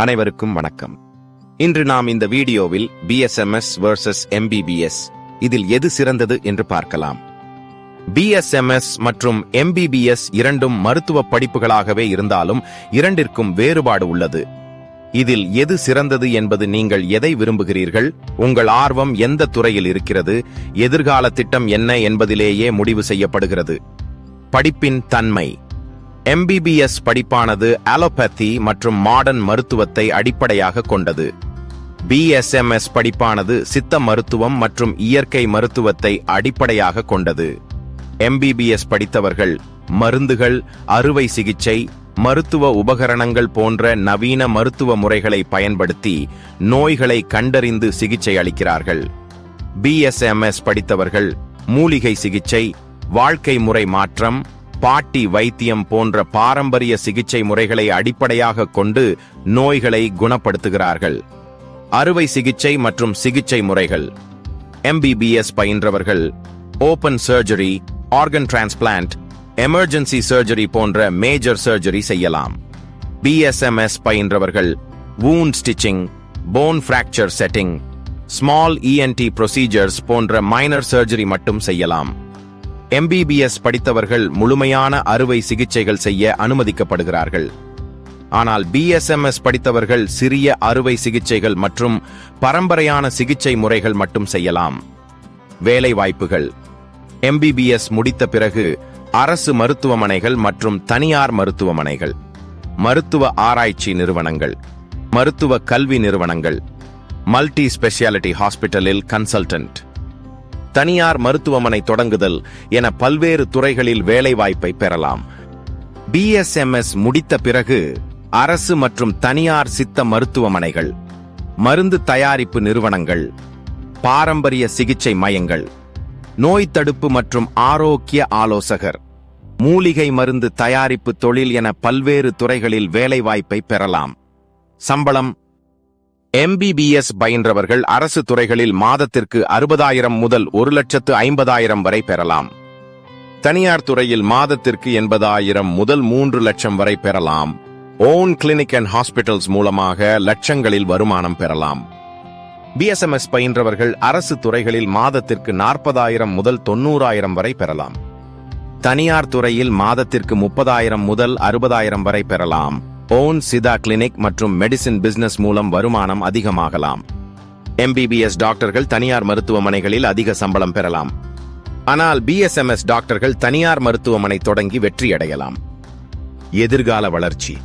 அனைவருக்கும் வணக்கம். இன்று நாம் இந்த வீடியோவில் பிஎஸ்எம்எஸ் வர்சஸ் எம்பிபிஎஸ் இதில் எது சிறந்தது என்று பார்க்கலாம். பிஎஸ்எம்எஸ் மற்றும் எம்பிபிஎஸ் இரண்டும் மருத்துவ படிப்புகளாகவே இருந்தாலும் இரண்டிற்கும் வேறுபாடு உள்ளது. இதில் எது சிறந்தது என்பது நீங்கள் எதை விரும்புகிறீர்கள் உங்கள் ஆர்வம் எந்த துறையில் இருக்கிறது எதிர்கால திட்டம் என்ன என்பதிலேயே முடிவு செய்யப்படுகிறது. படிப்பின் தன்மை. எம்பிபிஎஸ் படிப்பானது அலோபதி மற்றும் மாடர்ன் மருத்துவத்தை அடிப்படையாக கொண்டது. பிஎஸ்எம்எஸ் படிப்பானது சித்த மருத்துவம் மற்றும் இயற்கை மருத்துவத்தை அடிப்படையாக கொண்டது. எம்பிபிஎஸ் படித்தவர்கள் மருந்துகள் அறுவை சிகிச்சை மருத்துவ உபகரணங்கள் போன்ற நவீன மருத்துவ முறைகளை பயன்படுத்தி நோய்களை கண்டறிந்து சிகிச்சை அளிக்கிறார்கள். பிஎஸ்எம்எஸ் படித்தவர்கள் மூலிகை சிகிச்சை வாழ்க்கை முறை மாற்றம் பாட்டி வைத்தியம் போன்ற பாரம்பரிய சிகிச்சை முறைகளை அடிப்படையாக கொண்டு நோய்களை குணப்படுத்துகிறார்கள். அறுவை சிகிச்சை மற்றும் சிகிச்சை முறைகள். MBBS பயின்றவர்கள். Open surgery organ transplant emergency surgery போன்ற மேஜர் சர்ஜரி செய்யலாம். BSMS பயின்றவர்கள். Wound stitching bone fracture setting small ENT procedures போன்ற மைனர் சர்ஜரி மட்டும் செய்யலாம். எம்பிபிஎஸ் படித்தவர்கள் முழுமையான அறுவை சிகிச்சைகள் செய்ய அனுமதிக்கப்படுகிறார்கள். ஆனால் பிஎஸ்எம்எஸ் படித்தவர்கள் சிறிய அறுவை சிகிச்சைகள் மற்றும் பரம்பரையான சிகிச்சை முறைகள் மட்டும் செய்யலாம். வேலை வாய்ப்புகள் எம்பிபிஎஸ் முடித்த பிறகு அரசு மருத்துவமனைகள் மற்றும் தனியார் மருத்துவமனைகள். மருத்துவ ஆராய்ச்சி நிறுவனங்கள். மருத்துவ கல்வி நிறுவனங்கள். மல்டி ஸ்பெஷாலிட்டி ஹாஸ்பிட்டலில் கன்சல்டன்ட். தனியார் மருத்துவமனை தொடங்குதல் என பல்வேறு துறைகளில் வேலைவாய்ப்பை பெறலாம். பிஎஸ்எம்எஸ் முடித்த பிறகு அரசு மற்றும் தனியார் சித்த மருத்துவமனைகள் மருந்து தயாரிப்பு நிறுவனங்கள் பாரம்பரிய சிகிச்சை மையங்கள் நோய் தடுப்பு மற்றும் ஆரோக்கிய ஆலோசகர் மூலிகை மருந்து தயாரிப்பு தொழில் என பல்வேறு துறைகளில் வேலைவாய்ப்பை பெறலாம். சம்பளம் எம்பிபிஎஸ் பயின்றவர்கள் அரசு துறைகளில் மாதத்திற்கு அறுபதாயிரம் முதல் ஒரு லட்சத்து ஐம்பதாயிரம் வரை பெறலாம். தனியார் துறையில் மாதத்திற்கு எண்பதாயிரம் முதல் மூன்று லட்சம் வரை பெறலாம். ஓன் கிளினிக் அண்ட் ஹாஸ்பிட்டல்ஸ் மூலமாக லட்சங்களில் வருமானம் பெறலாம். பிஎஸ்எம்எஸ் பயின்றவர்கள் அரசு துறைகளில் மாதத்திற்கு நாற்பதாயிரம் முதல் தொண்ணூறாயிரம் வரை பெறலாம். தனியார் துறையில் மாதத்திற்கு முப்பதாயிரம் முதல் அறுபதாயிரம் வரை பெறலாம். ஓன் சிதா கிளினிக் மற்றும் மெடிசின் பிசினஸ் மூலம் வருமானம் அதிகமாகலாம். எம்பிபிஎஸ் டாக்டர்கள் தனியார் மருத்துவமனைகளில் அதிக சம்பளம் பெறலாம். ஆனால் பிஎஸ்எம்எஸ் டாக்டர்கள் தனியார் மருத்துவமனை தொடங்கி வெற்றியடையலாம். எதிர்கால வளர்ச்சி.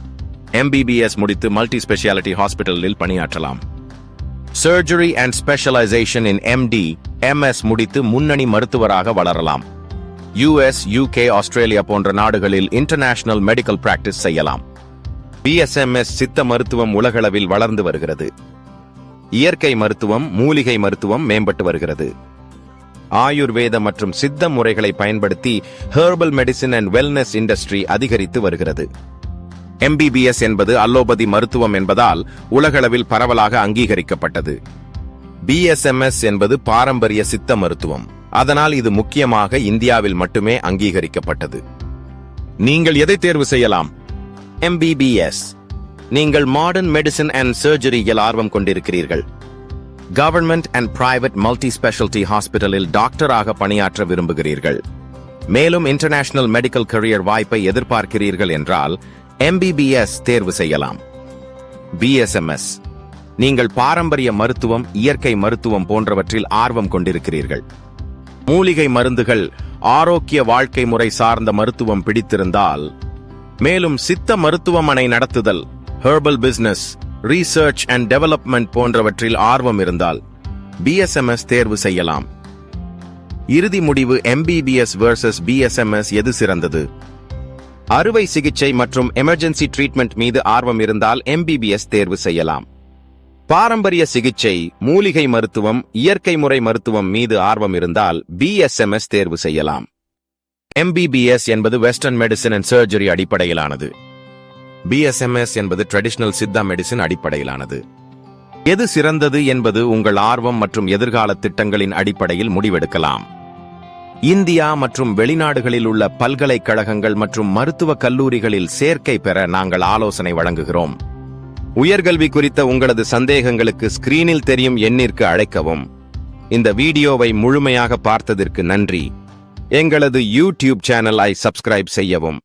எம்பிபிஎஸ் முடித்து மல்டி ஸ்பெஷாலிட்டி ஹாஸ்பிட்டலில் பணியாற்றலாம். Surgery and specialisation in MD MS முடித்து முன்னணி மருத்துவராக வளரலாம். யுஎஸ் யூகே ஆஸ்திரேலியா போன்ற நாடுகளில் இன்டர்நேஷனல் மெடிக்கல் பிராக்டிஸ் செய்யலாம். பிஎஸ்எம்எஸ் சித்த மருத்துவம் உலகளவில் வளர்ந்து வருகிறது. இயற்கை மருத்துவம் மூலிகை மருத்துவம் மேம்பட்டு வருகிறது. ஆயுர்வேத மற்றும் சித்த முறைகளை பயன்படுத்தி herbal medicine and wellness industry அதிகரித்து வருகிறது. எம்பிபிஎஸ் என்பது அல்லோபதி மருத்துவம் என்பதால் உலகளவில் பரவலாக அங்கீகரிக்கப்பட்டது. பிஎஸ்எம்எஸ் என்பது பாரம்பரிய சித்த மருத்துவம். அதனால் இது முக்கியமாக இந்தியாவில் மட்டுமே அங்கீகரிக்கப்பட்டது. நீங்கள் எதை தேர்வு செய்யலாம்? எம்பிபிஎஸ் நீங்கள் மாடர்ன் மெடிசன் அண்ட் சர்ஜரியில் ஆர்வம் கொண்டிருக்கிறீர்கள். Government and private multi speciality ஹாஸ்பிட்டலில் டாக்டராக பணியாற்ற விரும்புகிறீர்கள். மேலும் இன்டர்நேஷனல் மெடிக்கல் கரியர் வாய்ப்பை எதிர்பார்க்கிறீர்கள் என்றால் எம்பிபிஎஸ் தேர்வு செய்யலாம். பிஎஸ்எம்எஸ் நீங்கள் பாரம்பரிய மருத்துவம் இயற்கை மருத்துவம் போன்றவற்றில் ஆர்வம் கொண்டிருக்கிறீர்கள். மூலிகை மருந்துகள் ஆரோக்கிய வாழ்க்கை முறை சார்ந்த மருத்துவம் பிடித்திருந்தால் மேலும் சித்த மருத்துவமனை நடத்துதல் herbal business research and development போன்றவற்றில் ஆர்வம் இருந்தால் பிஎஸ்எம்எஸ் தேர்வு செய்யலாம். இறுதி முடிவு எம்பிபிஎஸ் வேர்சஸ் பிஎஸ்எம்எஸ் எது சிறந்தது? அறுவை சிகிச்சை மற்றும் எமர்ஜென்சி ட்ரீட்மெண்ட் மீது ஆர்வம் இருந்தால் எம்பிபிஎஸ் தேர்வு செய்யலாம். பாரம்பரிய சிகிச்சை மூலிகை மருத்துவம் இயற்கை முறை மருத்துவம் மீது ஆர்வம் இருந்தால் பிஎஸ்எம்எஸ் தேர்வு செய்யலாம். எம்பிபிஎஸ் என்பது வெஸ்டர்ன் மெடிசின் அண்ட் சர்ஜரி அடிப்படையிலானது. பிஎஸ்எம்எஸ் என்பது ட்ரெடிஷனல் சித்தா மெடிசின் அடிப்படையிலானது. எது சிறந்தது என்பது உங்கள் ஆர்வம் மற்றும் எதிர்கால திட்டங்களின் அடிப்படையில் முடிவெடுக்கலாம். இந்தியா மற்றும் வெளிநாடுகளில் உள்ள பல்கலைக்கழகங்கள் மற்றும் மருத்துவக் கல்லூரிகளில் சேர்க்கை பெற நாங்கள் ஆலோசனை வழங்குகிறோம். உயர்கல்வி குறித்த உங்களது சந்தேகங்களுக்கு ஸ்கிரீனில் தெரியும் எண்ணிற்கு அழைக்கவும். இந்த வீடியோவை முழுமையாக பார்த்ததற்கு நன்றி. எங்களது யூடியூப் சேனலை சப்ஸ்கிரைப் செய்யவும்.